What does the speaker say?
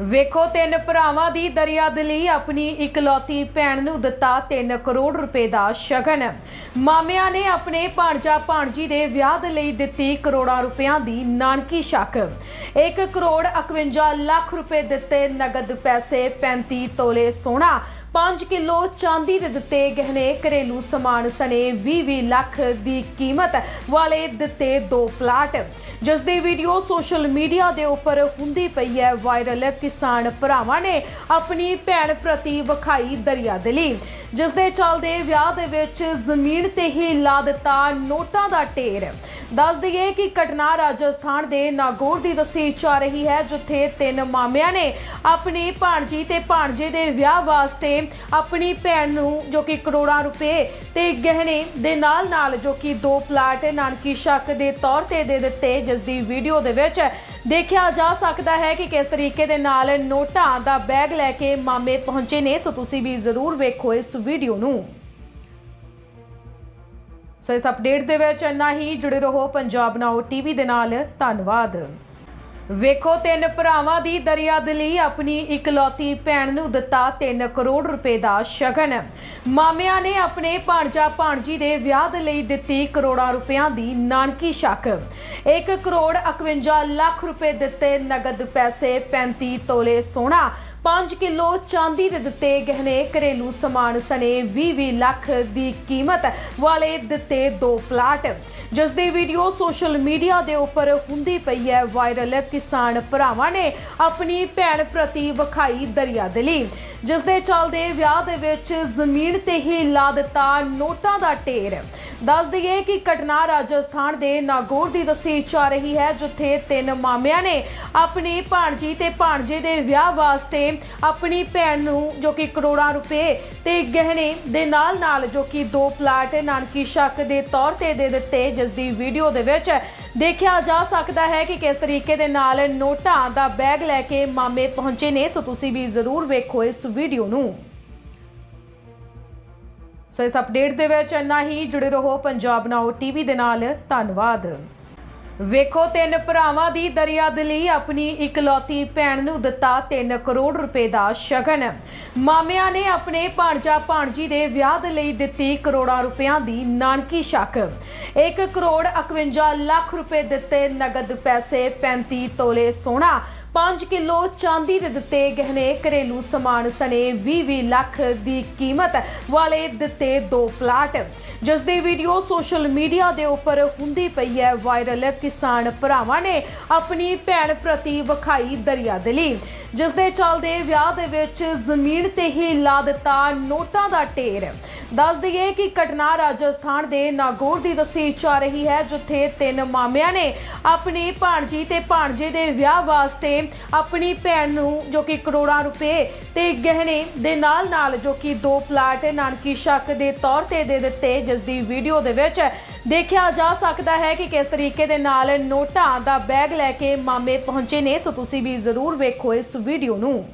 ਵੇਖੋ, ਤਿੰਨ ਭਰਾਵਾਂ ਦੀ ਦਰਿਆਦਿਲੀ ਆਪਣੀ ਇਕਲੌਤੀ ਭੈਣ ਨੂੰ ਦਿੱਤਾ 3 ਕਰੋੜ ਰੁਪਏ ਦਾ ਸ਼ਗਨ। ਮਾਮਿਆਂ ਨੇ ਆਪਣੇ ਭਾਣਜਾ ਭਾਣਜੀ ਦੇ ਵਿਆਹ ਦੇ ਲਈ ਦਿੱਤੀ ਕਰੋੜਾਂ ਰੁਪਇਆਂ ਦੀ ਨਾਨਕੀ ਸ਼ੱਕ। 1 ਕਰੋੜ 51 ਲੱਖ ਰੁਪਏ ਦਿੱਤੇ ਨਗਦ ਪੈਸੇ 35 ਤੋਲੇ ਸੋਨਾ 5 ਕਿਲੋ ਚਾਂਦੀ ਦੇ ਦਿੱਤੇ ਗਹਿਣੇ, ਘਰੇਲੂ ਸਮਾਨ ਸਣੇ 20-20 ਲੱਖ ਦੀ ਕੀਮਤ ਵਾਲੇ ਦਿੱਤੇ ਦੋ ਪਲਾਟ। ਜਿਸ ਦੀ ਵੀਡੀਓ ਸੋਸ਼ਲ ਮੀਡੀਆ ਦੇ ਉੱਪਰ ਹੁੰਦੀ ਪਈ ਹੈ। ਵਾਇਰਲ ਕਿਸਾਨ ਭਰਾਵਾਂ ਨੇ ਆਪਣੀ ਭੈਣ ਪ੍ਰਤੀ ਵਿਖਾਈ ਦਰਿਆਦਿਲੀ ਜਿਸ ਦੇ ਚੱਲਦੇ ਵਿਆਹ ਦੇ ਵਿੱਚ ਜ਼ਮੀਨ ਤੇ ਹੀ ਲਾ ਦਿੱਤਾ ਨੋਟਾਂ ਦਾ ਢੇਰ। ਦੱਸ ਦਈਏ ਕਿ ਘਟਨਾ ਰਾਜਸਥਾਨ ਦੇ ਨਾਗੌਰ ਦੀ ਦੱਸੀ ਜਾ ਰਹੀ ਹੈ, ਜਿੱਥੇ ਤਿੰਨ ਮਾਮਿਆਂ ਨੇ ਆਪਣੀ ਭਾਣਜੀ ਤੇ ਭਾਣਜੇ ਦੇ ਵਿਆਹ ਵਾਸਤੇ ਆਪਣੀ ਭੈਣ ਨੂੰ, ਜੋ ਕਿ ਕਰੋੜਾਂ ਰੁਪਏ ਤੇ ਗਹਿਣੇ ਦੇ ਨਾਲ ਨਾਲ, ਜੋ ਕਿ ਦੋ ਪਲਾਟ ਨਾਨਕੀ ਸ਼ੱਕ ਦੇ ਤੌਰ ਤੇ ਦੇ ਦਿੱਤੇ, ਜਿਸ ਦੀ ਵੀਡੀਓ ਦੇ ਵਿੱਚ ਦੇਖਿਆ ਜਾ ਸਕਦਾ ਹੈ ਕਿ ਕਿਸ ਤਰੀਕੇ ਦੇ ਨਾਲ ਨੋਟਾਂ ਦਾ ਬੈਗ ਲੈ ਕੇ ਮਾਮੇ ਪਹੁੰਚੇ ਨੇ। ਸੋ ਤੁਸੀਂ ਵੀ ਜ਼ਰੂਰ ਵੇਖੋ ਇਸ ਵੀਡੀਓ ਨੂੰ। ਸੋ ਇਸ ਅਪਡੇਟ ਦੇ ਵਿੱਚ ਇੰਨਾ ਹੀ। ਜੁੜੇ ਰਹੋ ਪੰਜਾਬ ਨਾਓ ਟੀਵੀ ਦੇ ਨਾਲ। ਧੰਨਵਾਦ। ਵੇਖੋ ਤਿੰਨ ਭਰਾਵਾਂ ਦੀ ਦਰਿਆਦਿਲੀ ਆਪਣੀ ਇਕਲੌਤੀ ਭੈਣ ਨੂੰ ਦਿੱਤਾ 3 ਕਰੋੜ ਰੁਪਏ ਦਾ ਸ਼ਗਨ। ਮਾਮਿਆਂ ਨੇ ਆਪਣੇ ਭਾਣਜਾ ਭਾਣਜੀ ਦੇ ਵਿਆਹ ਦੇ ਲਈ ਦਿੱਤੀ ਕਰੋੜਾਂ ਰੁਪਇਆਂ ਦੀ ਨਾਨਕੀ ਸ਼ੱਕ। 1 ਕਰੋੜ 51 ਲੱਖ ਰੁਪਏ ਦਿੱਤੇ ਨਗਦ ਪੈਸੇ 35 ਤੋਲੇ ਸੋਨਾ। 5 ਕਿਲੋ ਚਾਂਦੀ ਦੇ ਦਿੱਤੇ ਗਹਿਣੇ, ਘਰੇਲੂ ਸਮਾਨ ਸਣੇ 20-20 ਲੱਖ ਦੀ ਕੀਮਤ ਵਾਲੇ ਦਿੱਤੇ ਦੋ ਪਲਾਟ ਜਿਸ ਦੀ ਵੀਡੀਓ ਸੋਸ਼ਲ ਮੀਡੀਆ ਦੇ ਉੱਪਰ ਹੁੰਦੀ ਪਈ ਹੈ। ਵਾਇਰਲ ਕਿਸਾਨ ਭਰਾਵਾਂ ਨੇ ਆਪਣੀ ਭੈਣ ਪ੍ਰਤੀ ਵਿਖਾਈ ਦਰਿਆਦਿਲੀ ਜਿਸ ਦੇ ਚੱਲਦੇ ਵਿਆਹ ਦੇ ਵਿੱਚ ਜ਼ਮੀਨ ਤੇ ਹੀ ਲਾ ਦਿੱਤਾ ਨੋਟਾਂ ਦਾ ਢੇਰ। ਦੱਸ ਦਈਏ ਕਿ ਘਟਨਾ ਰਾਜਸਥਾਨ ਦੇ ਨਾਗੌਰ ਦੀ ਦੱਸੀ ਜਾ ਰਹੀ ਹੈ, ਜਿੱਥੇ ਤਿੰਨ ਮਾਮਿਆਂ ਨੇ ਆਪਣੀ ਭਾਣਜੀ ਤੇ ਭਾਣਜੇ ਦੇ ਵਿਆਹ ਵਾਸਤੇ ਆਪਣੀ ਭੈਣ ਨੂੰ, ਜੋ ਕਿ ਕਰੋੜਾਂ ਰੁਪਏ ਤੇ ਗਹਿਣੇ ਦੇ ਨਾਲ ਨਾਲ ਜੋ ਕਿ ਦੋ ਪਲਾਟ ਨਾਨਕੀ ਸ਼ੱਕ ਦੇ ਤੌਰ ਤੇ ਦੇ ਦਿੱਤੇ ਜਿਸ ਦੀ ਵੀਡੀਓ ਦੇ ਵਿੱਚ ਦੇਖਿਆ ਜਾ ਸਕਦਾ ਹੈ ਕਿ ਕਿਸ ਤਰੀਕੇ ਦੇ ਨਾਲ ਨੋਟਾਂ ਦਾ ਬੈਗ ਲੈ ਕੇ ਮਾਮੇ ਪਹੁੰਚੇ ਨੇ। ਸੋ ਤੁਸੀਂ ਵੀ ਜ਼ਰੂਰ ਵੇਖੋ ਇਸ ਵੀਡੀਓ ਨੂੰ। ਸੋ ਇਸ ਅਪਡੇਟ ਦੇ ਵਿੱਚ ਇੰਨਾ ਹੀ। ਜੁੜੇ ਰਹੋ ਪੰਜਾਬ ਨਾਓ ਟੀਵੀ ਦੇ ਨਾਲ। ਧੰਨਵਾਦ। ਵੇਖੋ ਤਿੰਨ ਭਰਾਵਾਂ ਦੀ ਦਰਿਆਦਿਲੀ ਆਪਣੀ ਇਕਲੌਤੀ ਭੈਣ ਨੂੰ ਦਿੱਤਾ 3 ਕਰੋੜ ਰੁਪਏ ਦਾ ਸ਼ਗਨ। ਮਾਮਿਆਂ ਨੇ ਆਪਣੇ ਭਾਣਜਾ ਭਾਣਜੀ ਦੇ ਵਿਆਹ ਦੇ ਲਈ ਦਿੱਤੀ ਕਰੋੜਾਂ ਰੁਪਇਆਂ ਦੀ ਨਾਨਕੀ ਸ਼ੱਕ। 1 ਕਰੋੜ 51 ਲੱਖ ਰੁਪਏ ਦਿੱਤੇ ਨਗਦ ਪੈਸੇ 35 ਤੋਲੇ ਸੋਨਾ। 5 ਕਿਲੋ ਚਾਂਦੀ ਦੇ ਦਿੱਤੇ ਗਹਿਣੇ, ਘਰੇਲੂ ਸਮਾਨ ਸਣੇ 20-20 ਲੱਖ ਦੀ ਕੀਮਤ ਵਾਲੇ ਦਿੱਤੇ ਦੋ ਪਲਾਟ ਜਿਸ ਦੀ ਵੀਡੀਓ ਸੋਸ਼ਲ ਮੀਡੀਆ ਦੇ ਉੱਪਰ ਹੁੰਦੀ ਪਈ ਹੈ, ਵਾਇਰਲ ਕਿਸਾਨ ਭਰਾਵਾਂ ਨੇ ਆਪਣੀ ਭੈਣ ਪ੍ਰਤੀ ਵਿਖਾਈ ਦਰਿਆਦਿਲੀ ਜਿਸ ਦੇ ਚੱਲਦੇ ਵਿਆਹ ਦੇ ਵਿੱਚ ਜ਼ਮੀਨ ਤੇ ਹੀ ਲਾ ਦਿੱਤਾ ਨੋਟਾਂ ਦਾ ਢੇਰ। ਦੱਸ ਦਈਏ ਕਿ ਘਟਨਾ ਰਾਜਸਥਾਨ ਦੇ ਨਾਗੌਰ ਦੀ ਦੱਸੀ ਜਾ ਰਹੀ ਹੈ, ਜਿੱਥੇ ਤਿੰਨ ਮਾਮਿਆਂ ਨੇ ਆਪਣੀ ਭਾਣਜੀ ਤੇ ਭਾਣਜੇ ਦੇ ਵਿਆਹ ਵਾਸਤੇ ਆਪਣੀ ਭੈਣ ਨੂੰ ਜੋ ਕਿ ਕਰੋੜਾਂ ਰੁਪਏ ਤੇ ਗਹਿਣੇ ਦੇ ਨਾਲ ਨਾਲ ਜੋ ਕਿ ਦੋ ਪਲਾਟ ਨਾਨਕੀ ਸ਼ੱਕ ਦੇ ਤੌਰ ਤੇ ਦੇ ਦਿੱਤੇ, ਜਿਸ ਦੀ ਵੀਡੀਓ ਦੇ ਵਿੱਚ ਦੇਖਿਆ ਜਾ ਸਕਦਾ ਹੈ ਕਿ ਕਿਸ ਤਰੀਕੇ ਦੇ ਨਾਲ ਨੋਟਾਂ ਦਾ ਬੈਗ ਲੈ ਕੇ ਮਾਮੇ ਪਹੁੰਚੇ ਨੇ। ਸੋ ਤੁਸੀਂ ਵੀ ਜ਼ਰੂਰ ਵੇਖੋ ਇਸ ਵੀਡੀਓ ਨੂੰ।